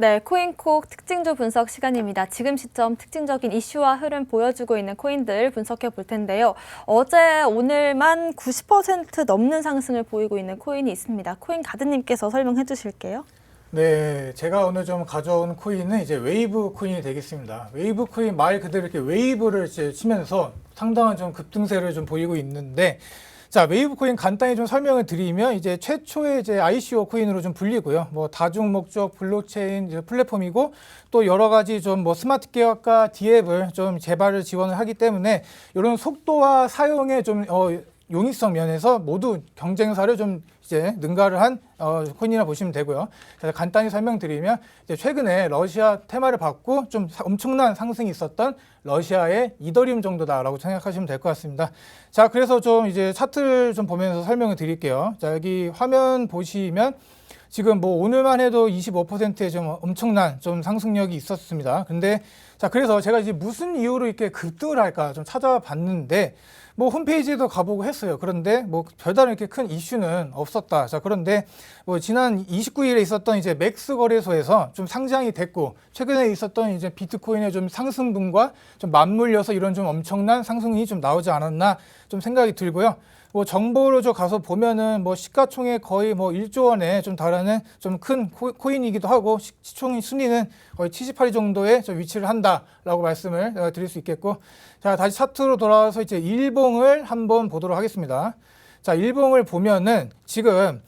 네, 코인콕 특징주 분석 시간입니다. 지금 시점 특징적인 이슈와 흐름 보여주고 있는 코인들 분석해 볼 텐데요. 어제 오늘만 90% 넘는 상승을 보이고 있는 코인이 있습니다. 코인 가드님께서 설명해 주실게요. 네, 제가 오늘 좀 가져온 코인은 이제 웨이브 코인이 되겠습니다. 웨이브 코인 말 그대로 이렇게 웨이브를 이제 치면서 상당한 좀 급등세를 좀 보이고 있는데, 자, 웨이브 코인 간단히 좀 설명을 드리면 이제 최초의 이제 ICO 코인으로 좀 불리고요. 뭐 다중 목적 블록체인 플랫폼이고 또 여러 가지 좀 뭐 스마트 계약과 디앱을 좀 개발을 지원을 하기 때문에 이런 속도와 사용의 좀 어, 용이성 면에서 모두 경쟁사를 좀 이제 능가를 한 어, 코인이라 보시면 되고요. 그래서 간단히 설명드리면 이제 최근에 러시아 테마를 받고 좀 사- 엄청난 상승이 있었던 러시아의 이더리움 정도다라고 생각하시면 될 것 같습니다. 자, 그래서 좀 이제 차트를 좀 보면서 설명을 드릴게요. 자, 여기 화면 보시면 지금 뭐 오늘만 해도 25%의 좀 엄청난 좀 상승력이 있었습니다. 근데 자 그래서 제가 이제 무슨 이유로 이렇게 급등을 할까 좀 찾아봤는데 뭐 홈페이지에도 가보고 했어요. 그런데 뭐 별다른 이렇게 큰 이슈는 없었다. 자 그런데 뭐 지난 29일에 있었던 이제 맥스 거래소에서 좀 상장이 됐고 최근에 있었던 이제 비트코인의 좀 상승분과 좀 맞물려서 이런 좀 엄청난 상승이 좀 나오지 않았나 좀 생각이 들고요. 뭐 정보로 저 가서 보면은 뭐 시가총액 거의 뭐 1조 원에 좀 달하는 좀 큰 코인이기도 하고 시- 시총 순위는 거의 78위 정도에 좀 위치를 한다라고 말씀을 어, 드릴 수 있겠고 자 다시 차트로 돌아와서 이제 일봉을 한번 보도록 하겠습니다. 자 일봉을 보면은 지금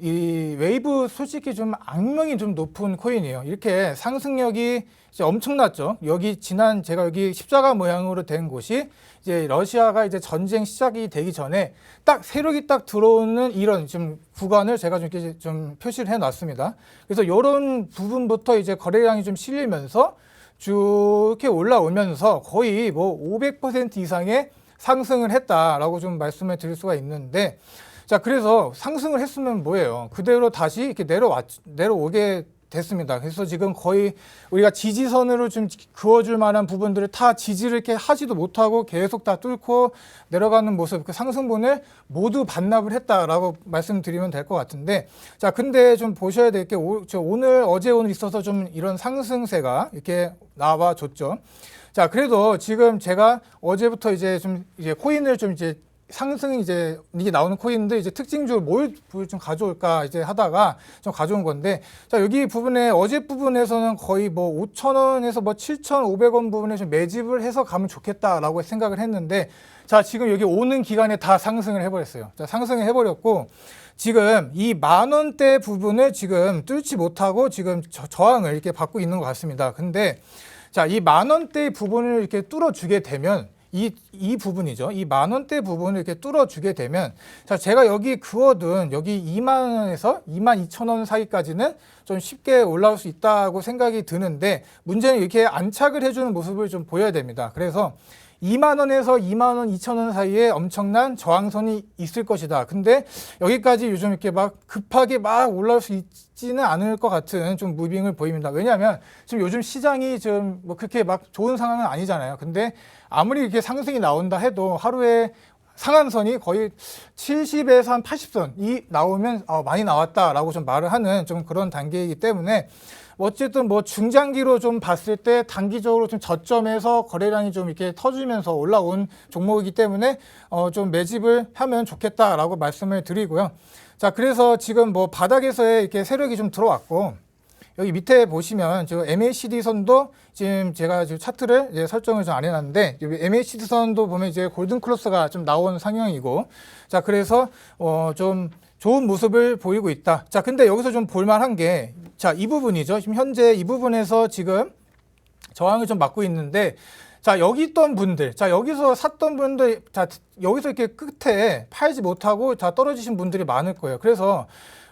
이 웨이브 솔직히 좀 악명이 좀 높은 코인이에요. 이렇게 상승력이 이제 엄청났죠. 여기 지난 제가 여기 십자가 모양으로 된 곳이 이제 러시아가 이제 전쟁 시작이 되기 전에 딱 세력이 딱 들어오는 이런 좀 구간을 제가 좀 이렇게 좀 표시를 해 놨습니다. 그래서 이런 부분부터 이제 거래량이 좀 실리면서 쭉 이렇게 올라오면서 거의 뭐 500% 이상의 상승을 했다라고 좀 말씀을 드릴 수가 있는데 자, 그래서 상승을 했으면 뭐예요? 그대로 다시 이렇게 내려왔, 내려오게 됐습니다. 그래서 지금 거의 우리가 지지선으로 좀 그어줄 만한 부분들을 다 지지를 이렇게 하지도 못하고 계속 다 뚫고 내려가는 모습, 그 상승분을 모두 반납을 했다라고 말씀드리면 될 것 같은데, 자, 근데 좀 보셔야 될 게 오늘, 어제 오늘 있어서 좀 이런 상승세가 이렇게 나와줬죠. 자, 그래도 지금 제가 어제부터 이제 좀 이제 코인을 좀 이제 상승 이제 이게 나오는 코인들 이제 특징주 뭘좀 가져올까 이제 하다가 좀 가져온 건데 자 여기 부분에 어제 부분에서는 거의 뭐 5천 원에서 뭐 7,500원 부분에 좀 매집을 해서 가면 좋겠다라고 생각을 했는데 자 지금 여기 오는 기간에 다 상승을 해버렸어요. 자 상승을 해버렸고 지금 이 만 원대 부분을 지금 뚫지 못하고 지금 저, 저항을 이렇게 받고 있는 것 같습니다. 근데 자 이 만 원대 부분을 이렇게 뚫어주게 되면 이, 이 부분이죠. 이 만 원대 부분을 이렇게 뚫어주게 되면, 자, 제가 여기 그어둔 여기 2만 원에서 2만 2천 원 사이까지는 좀 쉽게 올라올 수 있다고 생각이 드는데, 문제는 이렇게 안착을 해주는 모습을 좀 보여야 됩니다. 그래서 2만 원에서 2만 원, 2천 원 사이에 엄청난 저항선이 있을 것이다. 근데 여기까지 요즘 이렇게 막 급하게 막 올라올 수 있지는 않을 것 같은 좀 무빙을 보입니다. 왜냐하면 지금 요즘 시장이 좀 뭐 그렇게 막 좋은 상황은 아니잖아요. 근데 아무리 이렇게 상승이 나온다 해도 하루에 상한선이 거의 70에서 한 80선이 나오면 어, 많이 나왔다라고 좀 말을 하는 좀 그런 단계이기 때문에 어쨌든 뭐 중장기로 좀 봤을 때 단기적으로 좀 저점에서 거래량이 좀 이렇게 터지면서 올라온 종목이기 때문에 어 좀 매집을 하면 좋겠다라고 말씀을 드리고요. 자, 그래서 지금 뭐 바닥에서의 이렇게 세력이 좀 들어왔고 여기 밑에 보시면 저 MACD 선도 지금 제가 지금 차트를 이제 설정을 좀 안 해놨는데 여기 MACD 선도 보면 이제 골든 크로스가 좀 나온 상향이고 자 그래서 어좀 좋은 모습을 보이고 있다. 자 근데 여기서 좀 볼만한 게 자 이 부분이죠. 지금 현재 이 부분에서 지금 저항을 좀 막고 있는데 자 여기 있던 분들 자 여기서 샀던 분들 자 여기서 이렇게 끝에 팔지 못하고 자 떨어지신 분들이 많을 거예요 그래서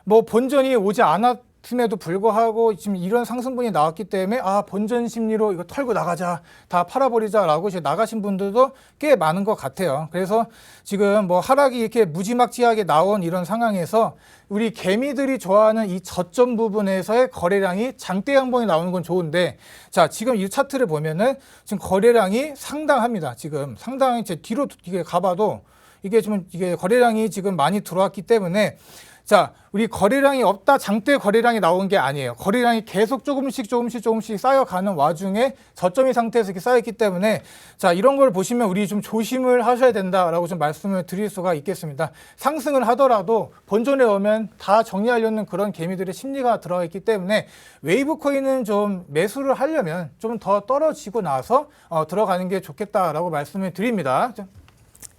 뭐 본전이 오지 않았 음에도 불구하고 지금 이런 상승분이 나왔기 때문에 아 본전 심리로 이거 털고 나가자 다 팔아버리자라고 이제 나가신 분들도 꽤 많은 것 같아요. 그래서 지금 뭐 하락이 이렇게 무지막지하게 나온 이런 상황에서 우리 개미들이 좋아하는 이 저점 부분에서의 거래량이 장대 양봉이 나오는 건 좋은데 자 지금 이 차트를 보면은 지금 거래량이 상당합니다 지금. 상당히 제 뒤로 이게 가봐도 이게 좀 이게 거래량이 지금 많이 들어왔기 때문에 자, 우리 거래량이 없다 장대 거래량이 나온 게 아니에요. 거래량이 계속 조금씩 조금씩 조금씩 쌓여가는 와중에 저점이 상태에서 이렇게 쌓였기 때문에 자, 이런 걸 보시면 우리 좀 조심을 하셔야 된다라고 좀 말씀을 드릴 수가 있겠습니다. 상승을 하더라도 본전에 오면 다 정리하려는 그런 개미들의 심리가 들어가 있기 때문에 웨이브 코인은 좀 매수를 하려면 좀 더 떨어지고 나서 어, 들어가는 게 좋겠다라고 말씀을 드립니다.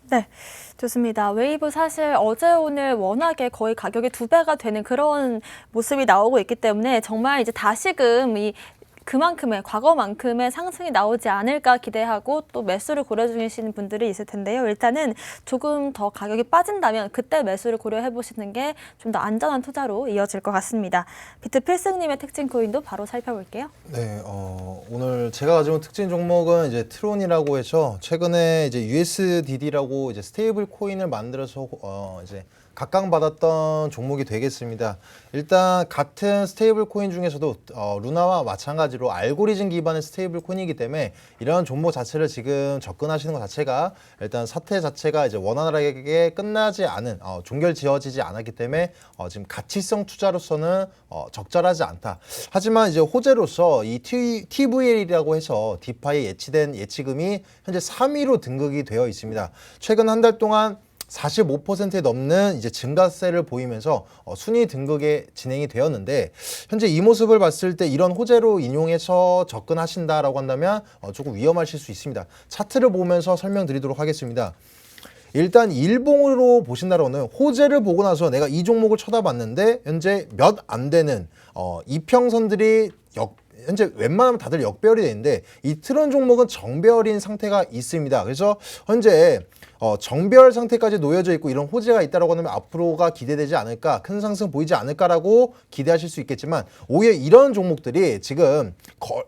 좀 네, 좋습니다. 웨이브 사실 어제 오늘 워낙에 거의 가격이 두 배가 되는 그런 모습이 나오고 있기 때문에 정말 이제 다시금 이 그만큼의 과거만큼의 상승이 나오지 않을까 기대하고 또 매수를 고려 중이신 분들이 있을 텐데요. 일단은 조금 더 가격이 빠진다면 그때 매수를 고려해 보시는 게 좀 더 안전한 투자로 이어질 것 같습니다. 비트 필승님의 특징 코인도 바로 살펴볼게요. 네, 어, 오늘 제가 가져온 특징 종목은 이제 트론이라고 해서 최근에 이제 USDD라고 이제 스테이블 코인을 만들어서 어, 이제 각광받았던 종목이 되겠습니다. 일단 같은 스테이블 코인 중에서도 어, 루나와 마찬가지로 알고리즘 기반의 스테이블 코인이기 때문에 이런 종목 자체를 지금 접근하시는 것 자체가 일단 사태 자체가 이제 원활하게 끝나지 않은 어, 종결 지어지지 않았기 때문에 어, 지금 가치성 투자로서는 어, 적절하지 않다. 하지만 이제 호재로서 이 T, TVL이라고 해서 디파이 예치된 예치금이 현재 3위로 등극이 되어 있습니다. 최근 한 달 동안 45%에 넘는 이제 증가세를 보이면서 어, 순위 등극에 진행이 되었는데 현재 이 모습을 봤을 때 이런 호재로 인용해서 접근하신다라고 한다면 어, 조금 위험하실 수 있습니다. 차트를 보면서 설명드리도록 하겠습니다. 일단 일봉으로 보신다라는 호재를 보고 나서 내가 이 종목을 쳐다봤는데 현재 몇 안 되는 어, 이평선들이 역 현재 웬만하면 다들 역배열이 되는데 이 트론 종목은 정배열인 상태가 있습니다. 그래서 현재 어, 정배열 상태까지 놓여져 있고 이런 호재가 있다라고 하면 앞으로가 기대되지 않을까 큰 상승 보이지 않을까라고 기대하실 수 있겠지만 오히려 이런 종목들이 지금 거,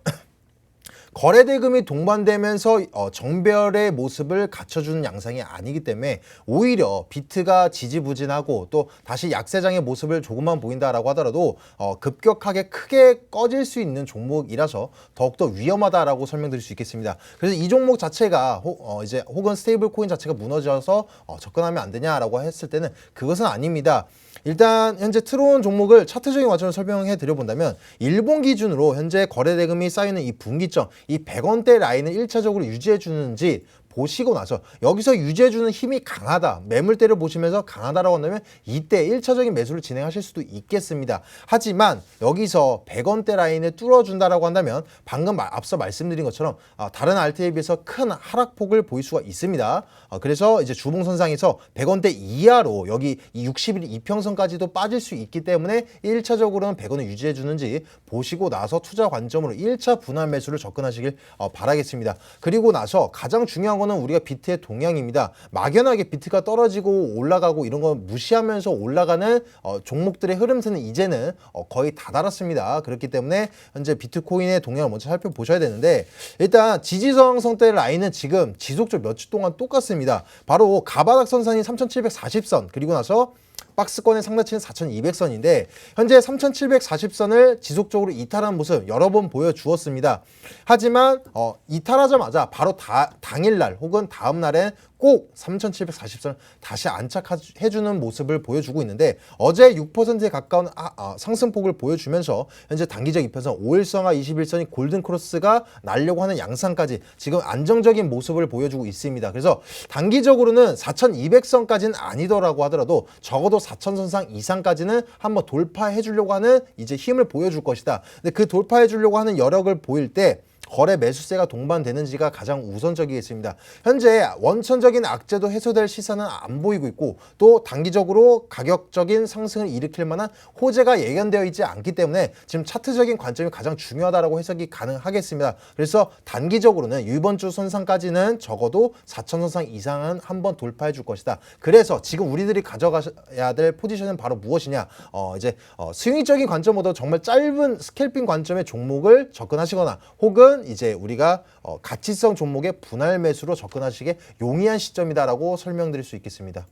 거래 대금이 동반되면서 어, 정별의 모습을 갖춰주는 양상이 아니기 때문에 오히려 비트가 지지부진하고 또 다시 약세장의 모습을 조금만 보인다라고 하더라도 어, 급격하게 크게 꺼질 수 있는 종목이라서 더욱더 위험하다라고 설명드릴 수 있겠습니다. 그래서 이 종목 자체가 호, 어, 이제 혹은 스테이블 코인 자체가 무너져서 어, 접근하면 안 되냐라고 했을 때는 그것은 아닙니다. 일단 현재 트론 종목을 차트적인 관점을 설명해 드려 본다면 일본 기준으로 현재 거래 대금이 쌓이는 이 분기점 이 100원대 라인을 1차적으로 유지해 주는지 보시고 나서 여기서 유지해 주는 힘이 강하다. 매물대를 보시면서 강하다라고 한다면 이때 1차적인 매수를 진행하실 수도 있겠습니다. 하지만 여기서 100원대 라인을 뚫어 준다라고 한다면 방금 마- 앞서 말씀드린 것처럼 아, 다른 RT에 비해서 큰 하락폭을 보일 수가 있습니다. 아, 그래서 이제 주봉선상에서 100원대 이하로 여기 이 60일 이평선까지도 빠질 수 있기 때문에 1차적으로는 100원을 유지해 주는지 보시고 나서 투자 관점으로 1차 분할 매수를 접근하시길 어, 바라겠습니다. 그리고 나서 가장 중요한 거는 우리가 비트의 동향입니다. 막연하게 비트가 떨어지고 올라가고 이런 거 무시하면서 올라가는 어, 종목들의 흐름세는 이제는 어, 거의 다 달았습니다. 그렇기 때문에 현재 비트코인의 동향을 먼저 살펴보셔야 되는데 일단 지지 저항선대 라인은 지금 지속적 몇 주 동안 똑같습니다. 바로 가바닥 선상이 3740선 그리고 나서 박스권의 상단치는 4200선인데 현재 3740선을 지속적으로 이탈한 모습 여러 번 보여주었습니다. 하지만 어, 이탈하자마자 바로 다, 당일날 혹은 다음날엔 꼭 3740선 다시 안착해주는 모습을 보여주고 있는데 어제 6%에 가까운 아, 아, 상승폭을 보여주면서 현재 단기적 입혀선 5일선과 21선이 골든크로스가 날려고 하는 양상까지 지금 안정적인 모습을 보여주고 있습니다. 그래서 단기적으로는 4200선까지는 아니더라고 하더라도 적어도 4000선상 이상까지는 한번 돌파해 주려고 하는 이제 힘을 보여줄 것이다. 근데 그 돌파해 주려고 하는 여력을 보일 때 거래 매수세가 동반되는지가 가장 우선적이겠습니다. 현재 원천적인 악재도 해소될 시사는 안 보이고 있고 또 단기적으로 가격적인 상승을 일으킬 만한 호재가 예견되어 있지 않기 때문에 지금 차트적인 관점이 가장 중요하다라고 해석이 가능하겠습니다. 그래서 단기적으로는 이번 주 손상까지는 적어도 4천 선상 이상은 한번 돌파해 줄 것이다. 그래서 지금 우리들이 가져가야 될 포지션은 바로 무엇이냐? 어 이제 어, 스윙적인 관점보다 정말 짧은 스캘핑 관점의 종목을 접근하시거나 혹은 이제 우리가 어, 가치성 종목의 분할 매수로 접근하시기에 용이한 시점이다라고 설명드릴 수 있겠습니다.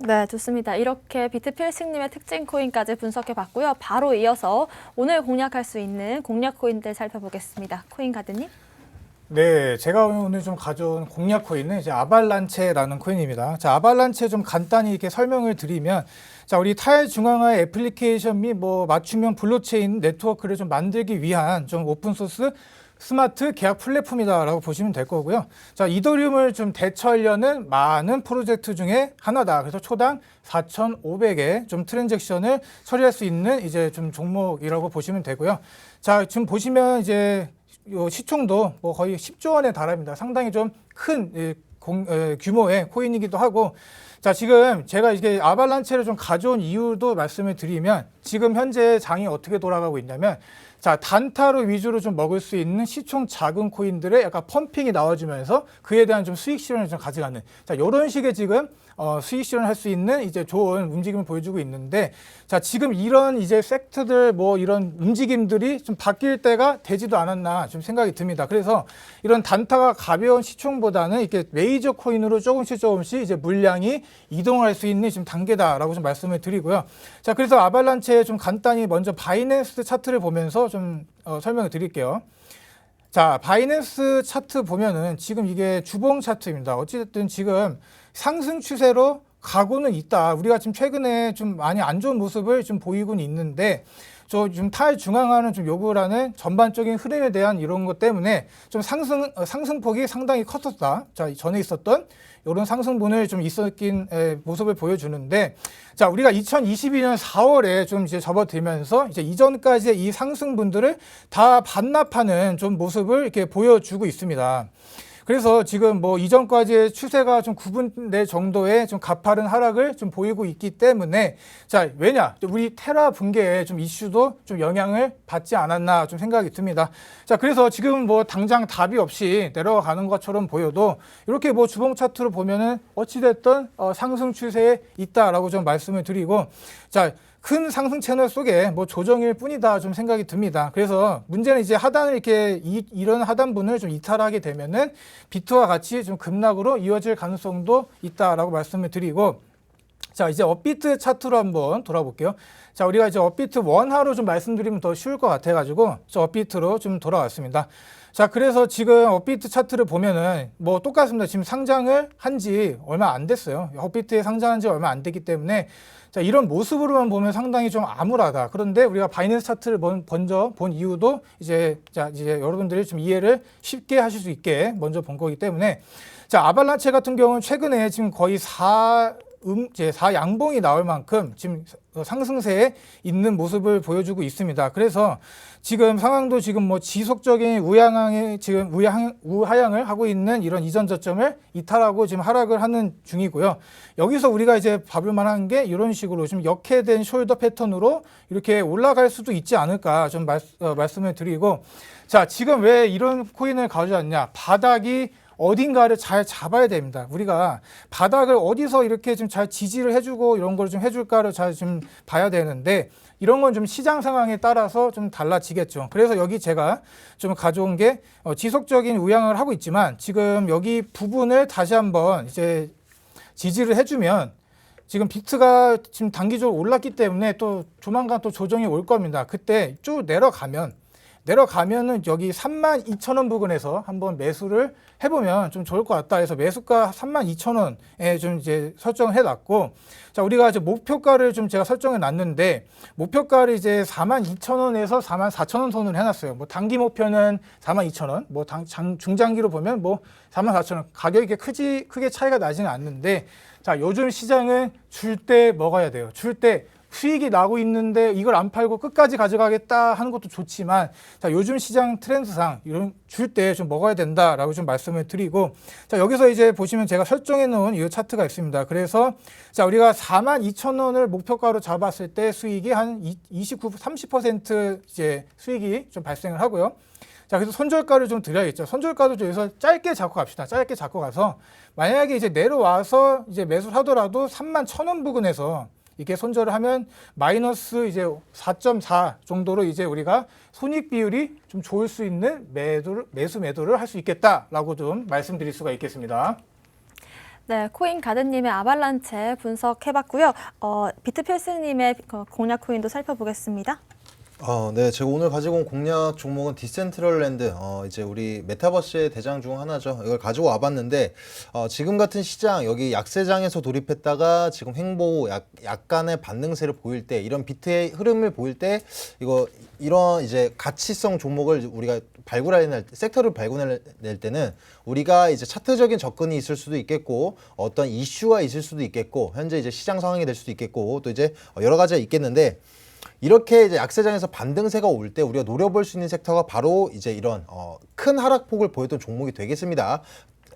네, 좋습니다. 이렇게 비트필승님의 특징 코인까지 분석해 봤고요. 바로 이어서 오늘 공략할 수 있는 공략 코인들 살펴보겠습니다. 코인 가드님. 네, 제가 오늘 좀 가져온 공략 코인은 이제 아발란체라는 코인입니다. 자, 아발란체 좀 간단히 이렇게 설명을 드리면, 자, 우리 탈중앙화 애플리케이션 및 뭐 맞춤형 블록체인 네트워크를 좀 만들기 위한 좀 오픈소스 스마트 계약 플랫폼이다라고 보시면 될 거고요. 자, 이더리움을 좀 대처하려는 많은 프로젝트 중에 하나다. 그래서 초당 4,500의 좀 트랜잭션을 처리할 수 있는 이제 좀 종목이라고 보시면 되고요. 자, 지금 보시면 이제 요 시총도 뭐 거의 10조 원에 달합니다. 상당히 좀큰 규모의 코인이기도 하고 자 지금 제가 이게 아발란체를 좀 가져온 이유도 말씀을 드리면 지금 현재 장이 어떻게 돌아가고 있냐면 자 단타로 위주로 좀 먹을 수 있는 시총 작은 코인들의 약간 펌핑이 나와주면서 그에 대한 좀 수익 실현을 좀 가져가는. 자 이런 식의 지금 어, 수익 실현할 수 있는 이제 좋은 움직임을 보여주고 있는데 자 지금 이런 이제 섹터들 뭐 이런 움직임들이 좀 바뀔 때가 되지도 않았나 좀 생각이 듭니다. 그래서 이런 단타가 가벼운 시총보다는 이렇게 메이저 코인으로 조금씩 조금씩 이제 물량이 이동할 수 있는 지금 단계다라고 좀 말씀을 드리고요. 자 그래서 아발란체 좀 간단히 먼저 바이낸스 차트를 보면서 좀 어, 설명을 드릴게요. 자, 바이낸스 차트 보면은 지금 이게 주봉 차트입니다. 어찌됐든 지금 상승 추세로 가고는 있다. 우리가 지금 최근에 좀 많이 안 좋은 모습을 좀 보이고는 있는데 저좀 탈중앙화는 좀 요구라는 전반적인 흐름에 대한 이런 것 때문에 좀 상승 어, 상승폭이 상당히 컸었다. 자 전에 있었던 이런 상승분을 좀 있었긴 에, 모습을 보여주는데 자 우리가 2022년 4월에 좀 이제 접어들면서 이제 이전까지의 이 상승분들을 다 반납하는 좀 모습을 이렇게 보여주고 있습니다. 그래서 지금 뭐 이전까지의 추세가 좀 구분될 정도의 좀 가파른 하락을 좀 보이고 있기 때문에 자 왜냐 우리 테라 붕괴의 좀 이슈도 좀 영향을 받지 않았나 좀 생각이 듭니다. 자 그래서 지금 뭐 당장 답이 없이 내려가는 것처럼 보여도 이렇게 뭐 주봉 차트로 보면은 어찌됐든 어, 상승 추세에 있다라고 좀 말씀을 드리고 자. 큰 상승 채널 속에 뭐 조정일 뿐이다 좀 생각이 듭니다. 그래서 문제는 이제 하단을 이렇게 이, 이런 하단분을 좀 이탈하게 되면은 비트와 같이 좀 급락으로 이어질 가능성도 있다라고 말씀을 드리고 자 이제 업비트 차트로 한번 돌아볼게요. 자 우리가 이제 업비트 원화로 좀 말씀드리면 더 쉬울 것 같아가지고 저 업비트로 좀 돌아왔습니다. 자 그래서 지금 업비트 차트를 보면은 뭐 똑같습니다. 지금 상장을 한 지 얼마 안 됐어요. 업비트에 상장한 지 얼마 안 됐기 때문에 자 이런 모습으로만 보면 상당히 좀 암울하다. 그런데 우리가 바이낸스 차트를 먼- 먼저 본 이유도 이제 자 이제 여러분들이 좀 이해를 쉽게 하실 수 있게 먼저 본 거기 때문에 자 아발란체 같은 경우는 최근에 지금 거의 4 음, 이제 4 양봉이 나올 만큼 지금 상승세에 있는 모습을 보여주고 있습니다. 그래서 지금 상황도 지금 뭐 지속적인 우양항에 지금 우양, 우하향을 하고 있는 이런 이전 저점을 이탈하고 지금 하락을 하는 중이고요. 여기서 우리가 이제 봐볼 만한 게 이런 식으로 좀 역해된 숄더 패턴으로 이렇게 올라갈 수도 있지 않을까 좀 말, 어, 말씀을 드리고 자, 지금 왜 이런 코인을 가져왔냐? 바닥이 어딘가를 잘 잡아야 됩니다. 우리가 바닥을 어디서 이렇게 좀 잘 지지를 해주고 이런 걸 좀 해줄까를 잘 좀 봐야 되는데 이런 건 좀 시장 상황에 따라서 좀 달라지겠죠. 그래서 여기 제가 좀 가져온 게 어, 지속적인 우양을 하고 있지만 지금 여기 부분을 다시 한번 이제 지지를 해주면 지금 비트가 지금 단기적으로 올랐기 때문에 또 조만간 또 조정이 올 겁니다. 그때 쭉 내려가면 내려가면은 여기 3만 2천 원 부근에서 한번 매수를 해보면 좀 좋을 것 같다 해서 매수가 3만 2천 원에 좀 이제 설정을 해놨고 자 우리가 이제 목표가를 좀 제가 설정해 놨는데 목표가를 이제 4만 2천 원에서 4만 4천 원 선으로 해놨어요. 뭐 단기 목표는 4만 2천 원, 뭐 당, 장, 중장기로 보면 뭐 4만 4천 원 가격이 이렇게 크지 크게 차이가 나지는 않는데 자 요즘 시장은 줄 때 먹어야 돼요. 줄때 수익이 나고 있는데 이걸 안 팔고 끝까지 가져가겠다 하는 것도 좋지만 자 요즘 시장 트렌드상 이런 줄 때 좀 먹어야 된다라고 좀 말씀을 드리고 자 여기서 이제 보시면 제가 설정해 놓은 이 차트가 있습니다. 그래서 자 우리가 4만 2천 원을 목표가로 잡았을 때 수익이 한 29, 30% 이제 수익이 좀 발생을 하고요. 자, 그래서 손절가를 좀 드려야겠죠. 손절가도 좀 여기서 짧게 잡고 갑시다. 짧게 잡고 가서 만약에 이제 내려와서 이제 매수를 하더라도 3만 천원 부근에서 이렇게 손절을 하면 마이너스 이제 4.4 정도로 이제 우리가 손익 비율이 좀 좋을 수 있는 매도를, 매수 매도를 할 수 있겠다라고 좀 말씀드릴 수가 있겠습니다. 네, 코인 가드님의 아발란체 분석해봤고요. 어, 비트필스님의 그 공략 코인도 살펴보겠습니다. 어, 네, 제가 오늘 가지고 온 공략 종목은 디센트럴랜드, 어, 이제 우리 메타버스의 대장 중 하나죠. 이걸 가지고 와봤는데, 어, 지금 같은 시장, 여기 약세장에서 돌입했다가 지금 횡보, 약, 약간의 반등세를 보일 때, 이런 비트의 흐름을 보일 때, 이거, 이런 이제 가치성 종목을 우리가 때, 섹터를 발굴해낼 때는 우리가 이제 차트적인 접근이 있을 수도 있겠고, 어떤 이슈가 있을 수도 있겠고, 현재 이제 시장 상황이 될 수도 있겠고, 또 이제 여러 가지가 있겠는데, 이렇게 이제 약세장에서 반등세가 올 때 우리가 노려볼 수 있는 섹터가 바로 이제 이런 어, 큰 하락폭을 보였던 종목이 되겠습니다.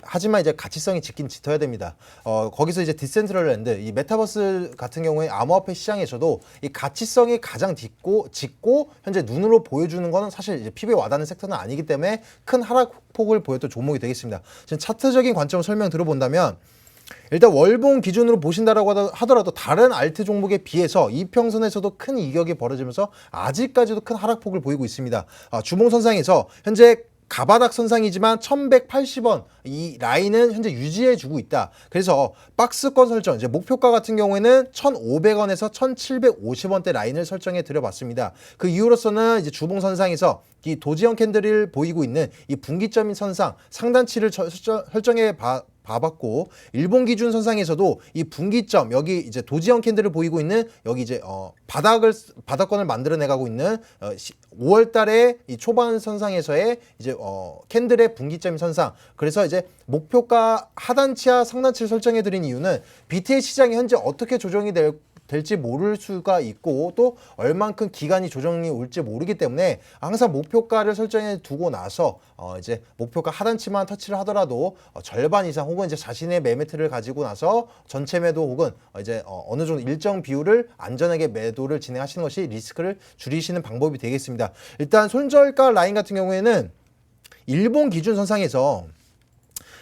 하지만 이제 가치성이 짙긴 짙어야 됩니다. 어, 거기서 이제 디센트럴랜드, 이 메타버스 같은 경우에 암호화폐 시장에서도 이 가치성이 가장 짙고, 짙고 현재 눈으로 보여주는 거는 사실 이제 피부에 와닿는 섹터는 아니기 때문에 큰 하락폭을 보였던 종목이 되겠습니다. 지금 차트적인 관점을 설명 들어본다면 일단 월봉 기준으로 보신다라고 하더- 하더라도 다른 알트 종목에 비해서 이평선에서도 큰 이격이 벌어지면서 아직까지도 큰 하락폭을 보이고 있습니다. 아, 주봉 선상에서 현재 가바닥 선상이지만 1180원 이 라인은 현재 유지해 주고 있다. 그래서 박스권 설정 이제 목표가 같은 경우에는 1,500원에서 1,750원대 라인을 설정해 드려 봤습니다. 그 이유로서는 이제 주봉 선상에서 이 도지형 캔들을 보이고 있는 이 분기점인 선상 상단치를 설정해 봐 봐봤고 일본 기준 선상에서도 이 분기점 여기 이제 도지형 캔들을 보이고 있는 여기 이제 어 바닥을 바닥권을 만들어내 가고 있는 어 5월 달에 이 초반 선상에서의 이제 어 캔들의 분기점 선상. 그래서 이제 목표가 하단치와 상단치를 설정해 드린 이유는 BT의 시장이 현재 어떻게 조정이 될 될지 모를 수가 있고 또 얼만큼 기간이 조정이 올지 모르기 때문에 항상 목표가를 설정해 두고 나서 어 이제 목표가 하단치만 터치를 하더라도 어 절반 이상 혹은 이제 자신의 매매트를 가지고 나서 전체 매도 혹은 어 이제 어 어느 정도 일정 비율을 안전하게 매도를 진행하시는 것이 리스크를 줄이시는 방법이 되겠습니다. 일단 손절가 라인 같은 경우에는 일본 기준 선상에서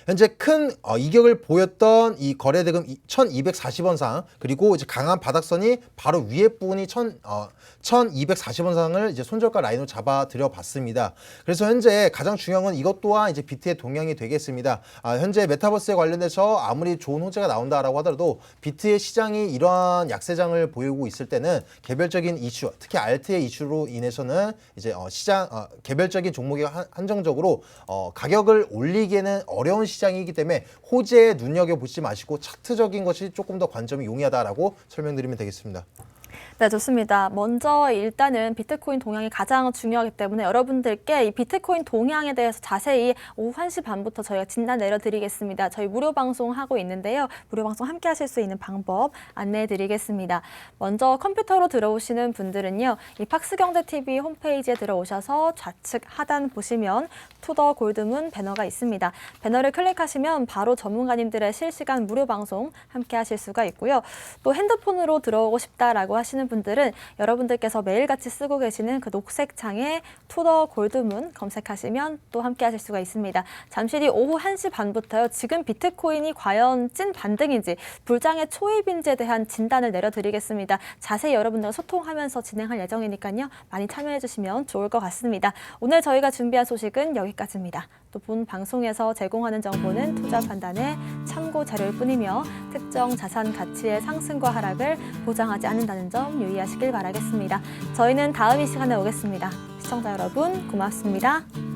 현재 큰 어, 이격을 보였던 이 거래대금 1240원 상 그리고 이제 강한 바닥선이 바로 위에 부분이 1000, 어, 1240원 상을 이제 손절가 라인으로 잡아 드려 봤습니다. 그래서 현재 가장 중요한 건 이것 또한 이제 비트의 동향이 되겠습니다. 아, 현재 메타버스에 관련해서 아무리 좋은 호재가 나온다라고 하더라도 비트의 시장이 이러한 약세장을 보이고 있을 때는 개별적인 이슈, 특히 알트의 이슈로 인해서는 이제 어, 시장 어, 개별적인 종목이 한- 한정적으로 어, 가격을 올리기에는 어려운 시 장이기 때문에 호재에 눈여겨 보지 마시고 차트적인 것이 조금 더 관점이 용이하다라고 설명드리면 되겠습니다. 네, 좋습니다. 먼저 일단은 비트코인 동향이 가장 중요하기 때문에 여러분들께 이 비트코인 동향에 대해서 자세히 오후 1시 반부터 저희가 진단 내려드리겠습니다. 저희 무료 방송 하고 있는데요. 무료 방송 함께 하실 수 있는 방법 안내해 드리겠습니다. 먼저 컴퓨터로 들어오시는 분들은요. 이 팍스경제TV 홈페이지에 들어오셔서 좌측 하단 보시면 투더 골드문 배너가 있습니다. 배너를 클릭하시면 바로 전문가님들의 실시간 무료 방송 함께 하실 수가 있고요. 또 핸드폰으로 들어오고 싶다라고 하시는 분들은 여러분들께서 매일같이 쓰고 계시는 그 녹색 창에 투더 골드문 검색하시면 또 함께 하실 수가 있습니다. 잠시 뒤 오후 1시 반부터요. 지금 비트코인이 과연 찐 반등인지 불장의 초입인지에 대한 진단을 내려드리겠습니다. 자세히 여러분들과 소통하면서 진행할 예정이니까요. 많이 참여해 주시면 좋을 것 같습니다. 오늘 저희가 준비한 소식은 여기까지입니다. 또 본 방송에서 제공하는 정보는 투자 판단의 참고 자료일 뿐이며 특정 자산 가치의 상승과 하락을 보장하지 않는다는 점 유의하시길 바라겠습니다. 저희는 다음 이 시간에 오겠습니다. 시청자 여러분 고맙습니다.